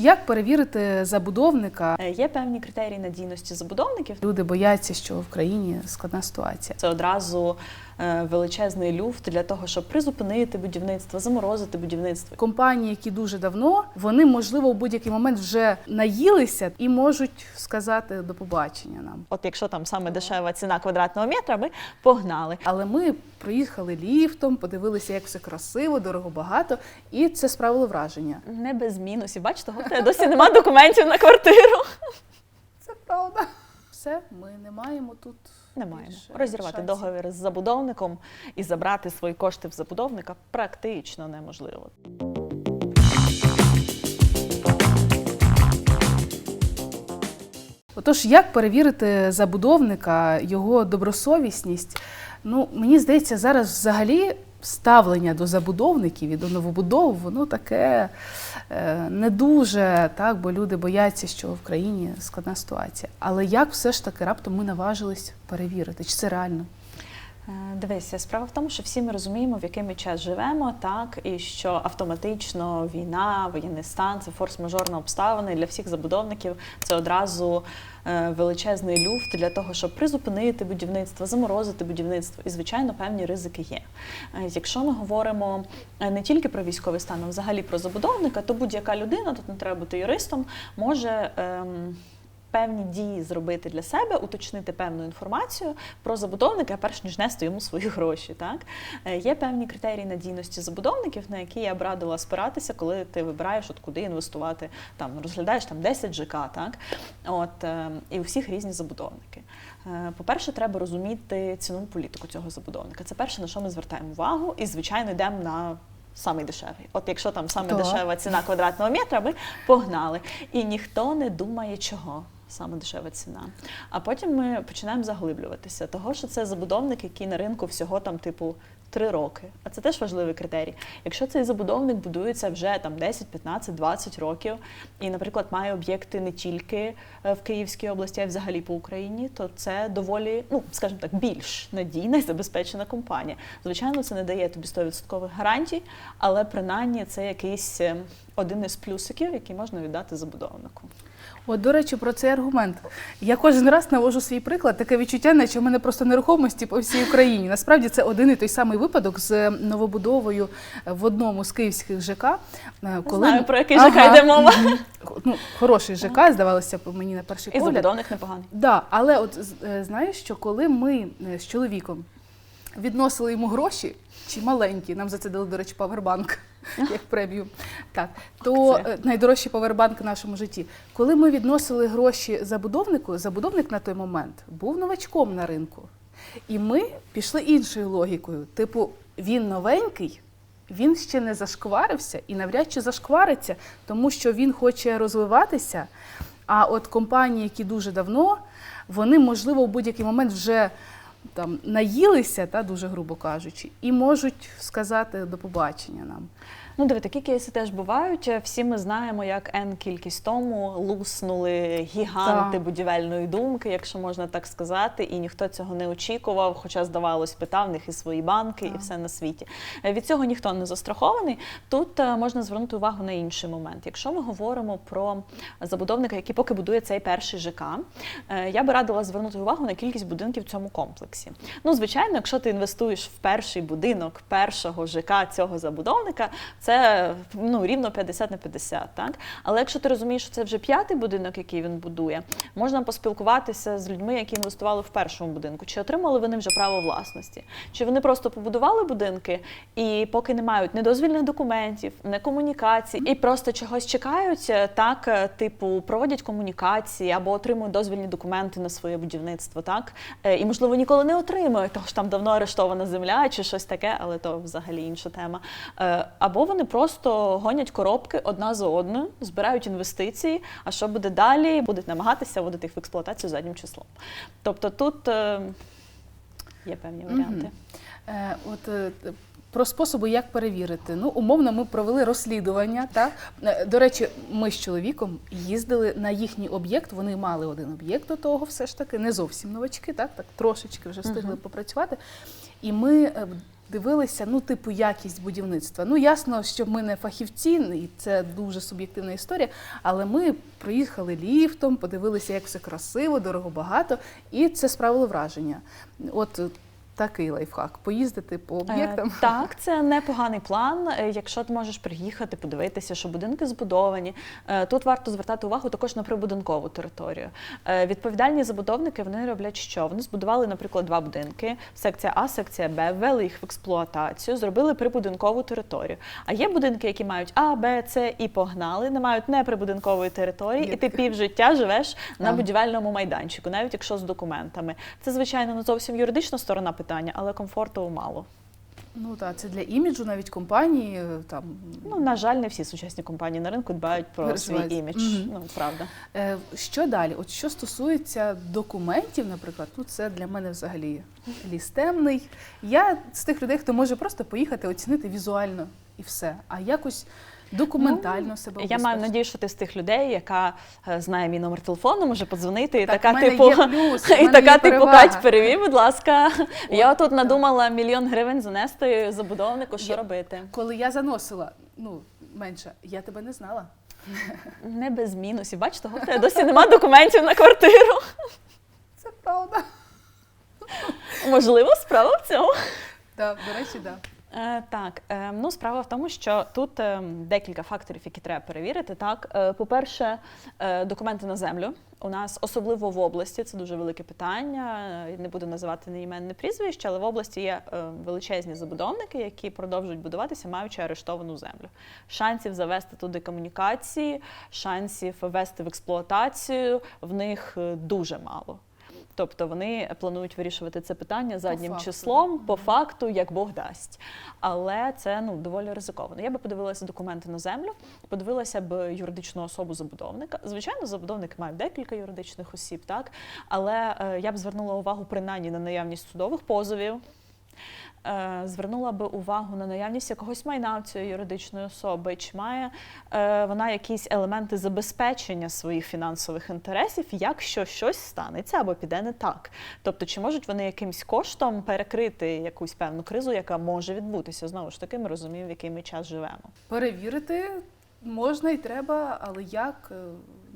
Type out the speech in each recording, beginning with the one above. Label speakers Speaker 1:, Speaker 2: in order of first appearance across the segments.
Speaker 1: Як перевірити забудовника?
Speaker 2: Е, Є певні критерії надійності забудовників.
Speaker 1: Люди бояться, що в країні складна ситуація.
Speaker 2: Це одразу е, величезний люфт для того, щоб призупинити будівництво, заморозити будівництво.
Speaker 1: Компанії, які дуже давно, вони можливо в будь-який момент вже наїлися і можуть сказати до побачення нам.
Speaker 2: От якщо там саме дешева ціна квадратного метра, ми погнали.
Speaker 1: Але ми проїхали ліфтом, подивилися, як все красиво, дорого багато, і це справило враження.
Speaker 2: Не без мінусів. Бачите, тебе досі немає документів на квартиру.
Speaker 1: Це правда. Все, ми не маємо тут.
Speaker 2: Не маємо розірвати
Speaker 1: шансів.
Speaker 2: договір з забудовником і забрати свої кошти в забудовника практично неможливо.
Speaker 1: Отож, як перевірити забудовника, його добросовісність? Ну, мені здається, зараз взагалі ставлення до забудовників і до новобудов, воно таке е, не дуже, так, бо люди бояться, що в країні складна ситуація. Але як все ж таки раптом ми наважились перевірити? Чи це реально?
Speaker 2: Е, Дивися, справа в тому, що всі ми розуміємо, в який ми час живемо, так і що автоматично війна, воєнний стан це форс-мажорна обставина. І для всіх забудовників це одразу е, величезний люфт для того, щоб призупинити будівництво, заморозити будівництво. І звичайно, певні ризики є. Е, Якщо ми говоримо не тільки про військовий стан, а взагалі про забудовника, то будь-яка людина, тут не треба бути юристом, може. ем, Певні дії зробити для себе, уточнити певну інформацію про забудовника, перш ніж нести йому свої гроші. Так Е, є певні критерії надійності забудовників, на які я б радила спиратися, коли ти вибираєш, от куди інвестувати. Там розглядаєш там 10 ЖК, так от е, і у всіх різні забудовники. Е, По-перше, треба розуміти цінову політику цього забудовника. Це перше, на що ми звертаємо увагу, і звичайно йдемо на. Самий дешевий. От якщо там саме дешева ціна квадратного метра, ми погнали. І ніхто не думає, чого саме дешева ціна. А потім ми починаємо заглиблюватися, того що це забудовник, який на ринку всього там, типу, три роки. А це теж важливий критерій. Якщо цей забудовник будується вже там 10, 15, 20 років, і, наприклад, має об'єкти не тільки е, в Київській області, а й взагалі по Україні, то це доволі, ну скажімо так, більш надійна і забезпечена компанія. Звичайно, це не дає тобі 100% гарантій, але принаймні це якийсь е, один із плюсиків, який можна віддати забудовнику.
Speaker 1: От, до речі, про цей аргумент. Я кожен раз навожу свій приклад. Таке відчуття, наче в мене просто нерухомості по всій Україні. Насправді це один і той самий випадок з новобудовою в одному з київських ЖК. е,
Speaker 2: Знаю, про який ЖК йде мова.
Speaker 1: Ну, хороший ЖК, здавалося б мені на перший
Speaker 2: І
Speaker 1: погляд.
Speaker 2: забудовник непоганий.
Speaker 1: Да, але от е, знаєш, що коли ми е, з чоловіком відносили йому гроші, чи маленькі, нам за це дали, до речі, павербанк як премію. Так, то
Speaker 2: Акція.
Speaker 1: е, найдорожчий павербанк в нашому житті. Коли ми відносили гроші забудовнику, забудовник на той момент був новачком на ринку. І ми пішли іншою логікою. Типу, він новенький. Він ще не зашкварився і навряд чи зашквариться, тому що він хоче розвиватися. А от компанії, які дуже давно, вони, можливо, в будь-який момент вже там наїлися, та, дуже грубо кажучи, і можуть сказати до побачення нам.
Speaker 2: Ну, диви, такі кейси теж бувають. Всі ми знаємо, як N кількість тому луснули гіганти
Speaker 1: Так.
Speaker 2: будівельної думки, якщо можна так сказати, і ніхто цього не очікував, хоча, здавалось, питав в них і свої банки, і все на світі. Е, Від цього ніхто не застрахований. Тут е, можна звернути увагу на інший момент. Якщо ми говоримо про забудовника, який поки будує цей перший ЖК, е, я би радила звернути увагу на кількість будинків в цьому комплексі. Ну, звичайно, якщо ти інвестуєш в перший будинок першого ЖК цього забудовника, це ну, рівно 50 на 50. Так? Але якщо ти розумієш, що це вже п'ятий будинок, який він будує, можна поспілкуватися з людьми, які інвестували в першому будинку. Чи отримали вони вже право власності? Чи вони просто побудували будинки і поки не мають ні дозвільних документів, не комунікацій, і просто чогось чекають, е, так, е, типу, проводять комунікації або отримують дозвільні документи на своє будівництво, так? Е, І, можливо, ніколи не отримують, тому що там давно арештована земля чи щось таке, але то взагалі інша тема. Або вони просто гонять коробки одна за одною, збирають інвестиції. А що буде далі? Будуть намагатися вводити їх в експлуатацію заднім числом. Тобто тут е, є певні варіанти.
Speaker 1: Е, от, е, про способи, як перевірити. Ну, умовно, ми провели розслідування. Так? Е, До речі, ми з чоловіком їздили на їхній об'єкт. Вони мали один об'єкт до того, все ж таки, не зовсім новачки, так, так трошечки вже встигли
Speaker 2: Мгм.
Speaker 1: попрацювати. І ми е, дивилися, ну, типу, якість будівництва. Ну, ясно, що ми не фахівці, і це дуже суб'єктивна історія, але ми проїхали ліфтом, подивилися, як все красиво, дорого багато, і це справило враження. От такий лайфхак поїздити по об'єктам.
Speaker 2: Е, Так, це непоганий план. Е, Якщо ти можеш приїхати, подивитися, що будинки збудовані. Е, Тут варто звертати увагу також на прибудинкову територію. Відповідальні забудовники вони роблять що? Вони збудували, наприклад, два будинки: секція А, секція Б, ввели їх в експлуатацію, зробили прибудинкову територію. А є будинки, які мають А, Б, С і погнали, не мають неприбудинкової території,
Speaker 1: Є
Speaker 2: і ти півжиття живеш на будівельному майданчику, навіть якщо з документами. Це звичайно не зовсім юридична сторона питання, але комфорту мало.
Speaker 1: Ну так, це для іміджу навіть компанії е, там.
Speaker 2: Ну, на жаль, не всі сучасні компанії на ринку дбають про свій імідж.
Speaker 1: Мгм.
Speaker 2: Ну, правда.
Speaker 1: Е, Що далі? От що стосується документів, наприклад, ну це для мене взагалі ліс темний. Я з тих людей, хто може просто поїхати, оцінити візуально і все. А якось документально себе
Speaker 2: Я маю надію, що ти з тих людей, яка е, знає мій номер телефону, може подзвонити і
Speaker 1: Так,
Speaker 2: така типу.
Speaker 1: плюс,
Speaker 2: І така типу. Кать, перевій, будь ласка. Я
Speaker 1: От,
Speaker 2: тут
Speaker 1: так.
Speaker 2: надумала мільйон гривень занести забудовнику. Що
Speaker 1: Я-
Speaker 2: робити?
Speaker 1: Коли я заносила, ну менше, я тебе не знала.
Speaker 2: Не без мінусів. Бач, того досі немає документів на квартиру.
Speaker 1: Це правда.
Speaker 2: Можливо, справа в цьому.
Speaker 1: Так, до речі, так.
Speaker 2: Е, Так, е, ну справа в тому, що тут е, декілька факторів, які треба перевірити. Так, Е, по-перше, е, документи на землю. У нас особливо в області це дуже велике питання. Е, Не буду називати ні імен, ні прізвищ, але в області є е, величезні забудовники, які продовжують будуватися, маючи арештовану землю. Шансів завести туди комунікації, шансів ввести в експлуатацію в них е, дуже мало. Тобто вони планують вирішувати це питання заднім
Speaker 1: по
Speaker 2: числом, по факту, як Бог дасть. Але це ну доволі ризиковано. Я би подивилася документи на землю, подивилася б юридичну особу забудовника. Звичайно, забудовники мають декілька юридичних осіб, так але е, я б звернула увагу принаймні на наявність судових позовів. Е, Звернула би увагу на наявність якогось майна цієї юридичної особи, чи має е, вона якісь елементи забезпечення своїх фінансових інтересів, якщо щось станеться або піде не так. Тобто, чи можуть вони якимсь коштом перекрити якусь певну кризу, яка може відбутися? Знову ж таки, ми розуміємо, в який ми час живемо.
Speaker 1: Перевірити можна і треба, але як?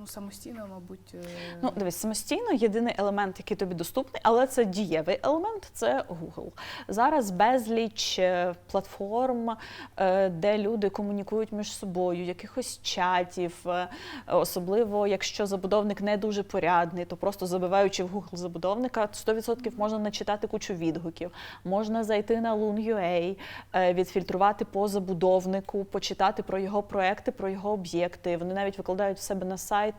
Speaker 1: Ну, самостійно, мабуть. е,
Speaker 2: Ну, дивись, самостійно єдиний елемент, який тобі доступний, але це дієвий елемент це Google. Зараз безліч е, платформ, е, де люди комунікують між собою, якихось чатів, особливо якщо забудовник не дуже порядний, то просто забиваючи в Google забудовника, 100% можна начитати кучу відгуків. Можна зайти на Loon.ua, відфільтрувати по забудовнику, почитати про його проекти, про його об'єкти. Вони навіть викладають в себе на сайт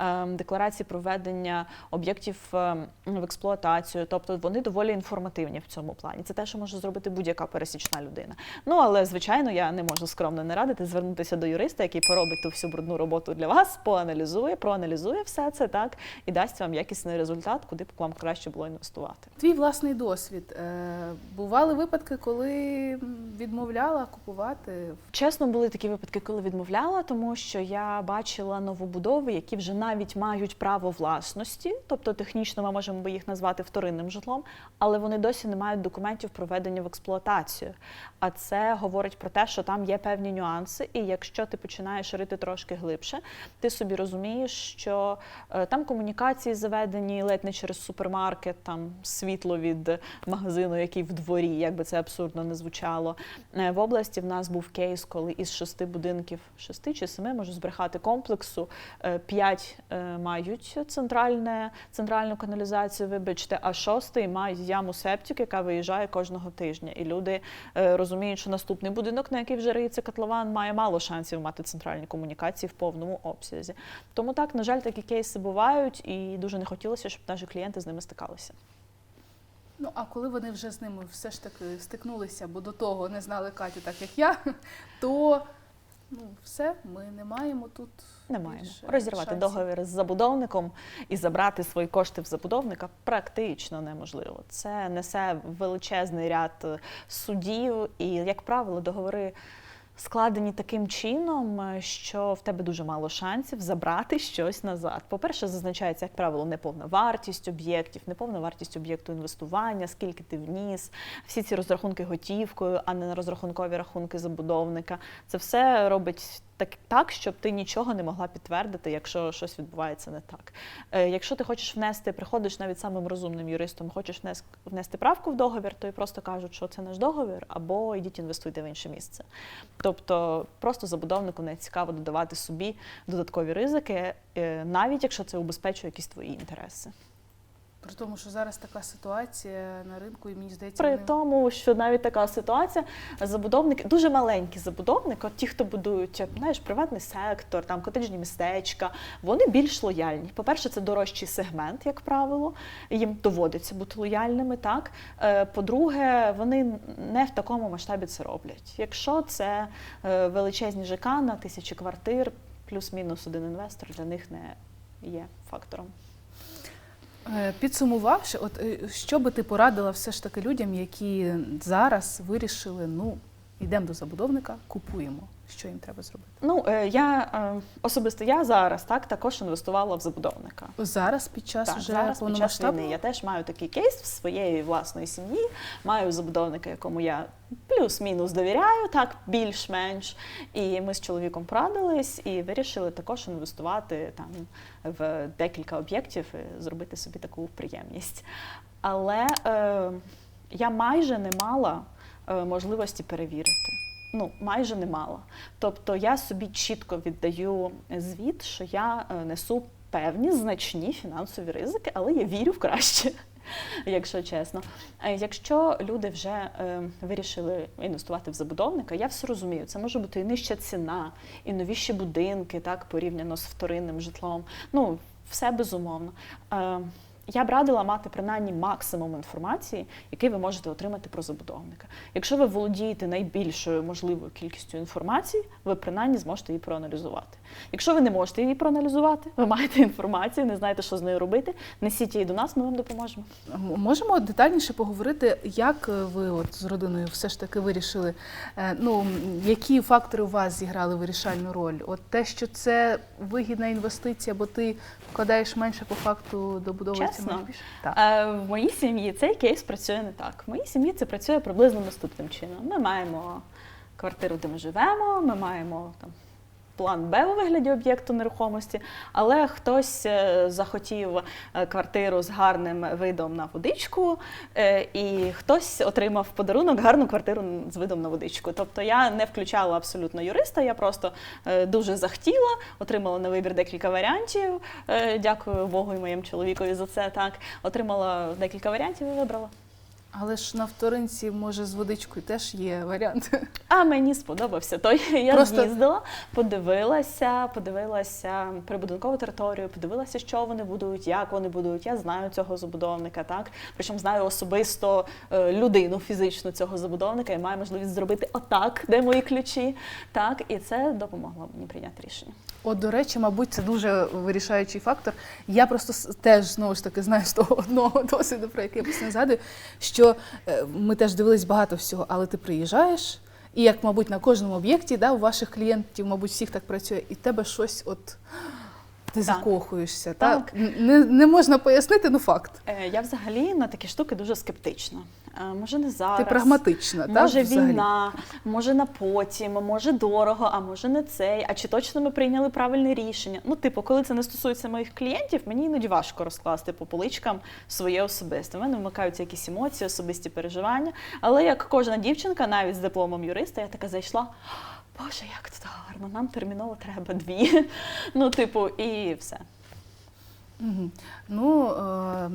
Speaker 2: е, декларації проведення об'єктів е, в експлуатацію. Тобто вони доволі інформативні в цьому плані. Це те, що може зробити будь-яка пересічна людина. Ну але звичайно, я не можу скромно не радити звернутися до юриста, який поробить ту всю брудну роботу для вас, поаналізує, проаналізує все це так і дасть вам якісний результат, куди б вам краще було інвестувати.
Speaker 1: Твій власний досвід. Е, Бували випадки, коли відмовляла купувати.
Speaker 2: Чесно, були такі випадки, коли відмовляла, тому що я бачила новобудови, які вже навіть мають право власності, тобто технічно ми можемо би їх назвати вторинним житлом, але вони досі не мають документів проведення в експлуатацію. А це говорить про те, що там є певні нюанси, і якщо ти починаєш рити трошки глибше, ти собі розумієш, що е, там комунікації заведені ледь не через супермаркет, там світло від магазину, який в дворі, як би це абсурдно не звучало. Е, В області в нас був кейс, коли із шести будинків, шести чи семи, можу збрехати комплексу, е, п'ять е, мають центральне, центральну каналізацію, вибачте, а шостий має яму септик, яка виїжджає кожного тижня. І люди е, розуміють, що наступний будинок, на який вже риється котлован, має мало шансів мати центральні комунікації в повному обсязі. Тому так, на жаль, такі кейси бувають, і дуже не хотілося, щоб наші клієнти з ними стикалися.
Speaker 1: Ну а коли вони вже з ними все ж таки стикнулися, бо до того не знали Катю, так як я, то ну все, ми не маємо тут.
Speaker 2: Не маємо розірвати
Speaker 1: шансів.
Speaker 2: договір з забудовником і забрати свої кошти в забудовника практично неможливо. Це несе величезний ряд е, судів, і, як правило, договори складені таким чином, е, що в тебе дуже мало шансів забрати щось назад. По-перше, зазначається, як правило, неповна вартість об'єктів, неповна вартість об'єкту інвестування, скільки ти вніс, всі ці розрахунки готівкою, а не на розрахункові рахунки забудовника. Це все робить так, так, щоб ти нічого не могла підтвердити, якщо щось відбувається не так. Е, якщо ти хочеш внести, приходиш навіть самим розумним юристом, хочеш внес- внести правку в договір, то і просто кажуть, що це наш договір, або йдіть інвестуйте в інше місце. Тобто просто забудовнику не цікаво додавати собі додаткові ризики, е, навіть якщо це убезпечує якісь твої інтереси.
Speaker 1: При тому, що зараз така ситуація на ринку, і мені здається,
Speaker 2: При
Speaker 1: вони-
Speaker 2: тому, що навіть така ситуація, забудовники, дуже маленькі забудовники, от ті, хто будують знаєш, приватний сектор, там котеджні містечка, вони більш лояльні. По-перше, це дорожчий сегмент, як правило, їм доводиться бути лояльними. Так Е, по-друге, вони не в такому масштабі це роблять. Якщо це е, величезні ЖК на тисячі квартир, плюс-мінус один інвестор для них не є фактором.
Speaker 1: Е, Підсумувавши, от е, що би ти порадила все ж таки людям, які зараз вирішили, ну йдемо до забудовника, купуємо. Що їм треба зробити?
Speaker 2: Ну, е, я е, особисто я зараз так також інвестувала в забудовника.
Speaker 1: Зараз під час
Speaker 2: Так,
Speaker 1: вже
Speaker 2: зараз під час війни я теж маю такий кейс в своєї власної сім'ї. Маю забудовника, якому я плюс-мінус довіряю, так більш-менш. І ми з чоловіком порадились і вирішили також інвестувати там в декілька об'єктів і зробити собі таку приємність. Але е, я майже не мала можливості перевірити. Ну, майже не мала. Тобто я собі чітко віддаю звіт, що я е, несу певні значні фінансові ризики, але я вірю в краще. Якщо чесно, Е, якщо люди вже е, вирішили інвестувати в забудовника, я все розумію. Це може бути і нижча ціна, і новіші будинки, так порівняно з вторинним житлом. Ну, все безумовно. Я б радила мати принаймні максимум інформації, який ви можете отримати про забудовника. Якщо ви володієте найбільшою можливою кількістю інформації, ви принаймні зможете її проаналізувати. Якщо ви не можете її проаналізувати, ви маєте інформацію, не знаєте, що з нею робити, несіть її до нас, ми вам допоможемо.
Speaker 1: Можемо детальніше поговорити, як е, ви от з родиною все ж таки вирішили, е, ну які фактори у вас зіграли вирішальну роль? От те, що це вигідна інвестиція, бо ти вкладаєш менше по факту добудовується Так.
Speaker 2: Е, В моїй сім'ї цей кейс працює не так. В моїй сім'ї це працює приблизно наступним чином. Ми маємо квартиру, де ми живемо, ми маємо там. План Б у вигляді об'єкту нерухомості, але хтось е, захотів е, квартиру з гарним видом на водичку, е, і хтось отримав подарунок гарну квартиру з видом на водичку. Тобто я не включала абсолютно юриста, я просто дуже захотіла, отримала на вибір декілька варіантів. Дякую Богу і моєму чоловікові за це. Так, отримала декілька варіантів і вибрала.
Speaker 1: Але ж на вторинці, може, з водичкою теж є варіант.
Speaker 2: А мені сподобався той. Я
Speaker 1: Просто-
Speaker 2: з'їздила, подивилася, подивилася прибудинкову територію, подивилася, що вони будують, як вони будують. Я знаю цього забудовника, так причому знаю особисто е, людину фізично цього забудовника і маю можливість зробити отак, де мої ключі. Так, і це допомогло мені прийняти рішення.
Speaker 1: От, до речі, мабуть, це дуже вирішаючий фактор. Я просто теж знову ж таки знаю з того одного досвіду, про який я постійно згадую, що е, ми теж дивились багато всього, але ти приїжджаєш, і як, мабуть, на кожному об'єкті, да, у ваших клієнтів, мабуть, всіх так працює, і в тебе щось от. Ти
Speaker 2: Так.
Speaker 1: закохуєшся,
Speaker 2: Так.
Speaker 1: так? Не, не можна пояснити, ну факт.
Speaker 2: Е, Я взагалі на такі штуки дуже скептична. Е, Може, не зараз.
Speaker 1: Ти прагматична, так?
Speaker 2: Може війна, може на потім, може дорого, а може не цей. А чи точно ми прийняли правильне рішення? Ну, типу, коли це не стосується моїх клієнтів, мені іноді важко розкласти по поличкам своє особисте. В мене вмикаються якісь емоції, особисті переживання. Але як кожна дівчинка, навіть з дипломом юриста, я така зайшла. Боже, як тут гарно, нам терміново треба дві. Ну, типу, і все.
Speaker 1: Ну, е,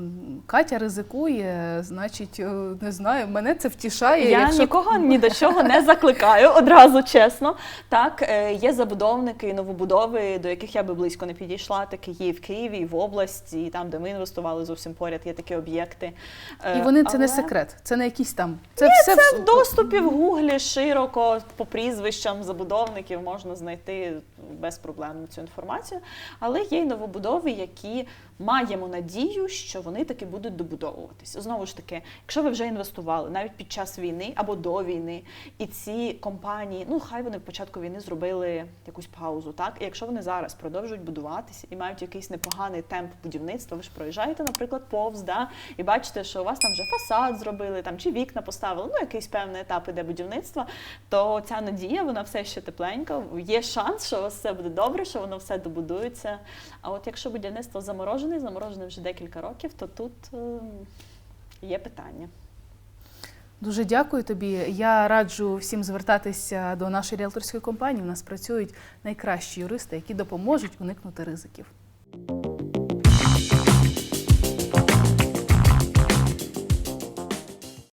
Speaker 1: Катя ризикує, значить, е, не знаю, мене це втішає.
Speaker 2: Я
Speaker 1: якщо...
Speaker 2: нікого ні до чого не закликаю, одразу чесно. Так, е, є забудовники і новобудови, до яких я би близько не підійшла. Такі є і в Києві, і в області, і там, де ми інвестували зовсім поряд, є такі об'єкти. Е,
Speaker 1: І вони це не секрет, це не якісь там. Це все
Speaker 2: Це в доступі в гуглі широко по прізвищам забудовників можна знайти без проблем цю інформацію. Але є й новобудови, які маємо надію, що вони таки будуть добудовуватись. Знову ж таки, якщо ви вже інвестували навіть під час війни або до війни, і ці компанії, ну хай вони в початку війни зробили якусь паузу, так і якщо вони зараз продовжують будуватися і мають якийсь непоганий темп будівництва, ви ж проїжджаєте, наприклад, повз, да, і бачите, що у вас там вже фасад зробили, там чи вікна поставили, ну якийсь певний етап іде будівництва, то ця надія вона все ще тепленька. Є шанс, що у вас все буде добре, що воно все добудується. А от якщо будівництво заморожене, заморожене вже декілька років, то тут ем, є питання.
Speaker 1: Дуже дякую тобі. Я раджу всім звертатися до нашої ріелторської компанії. У нас працюють найкращі юристи, які допоможуть уникнути ризиків.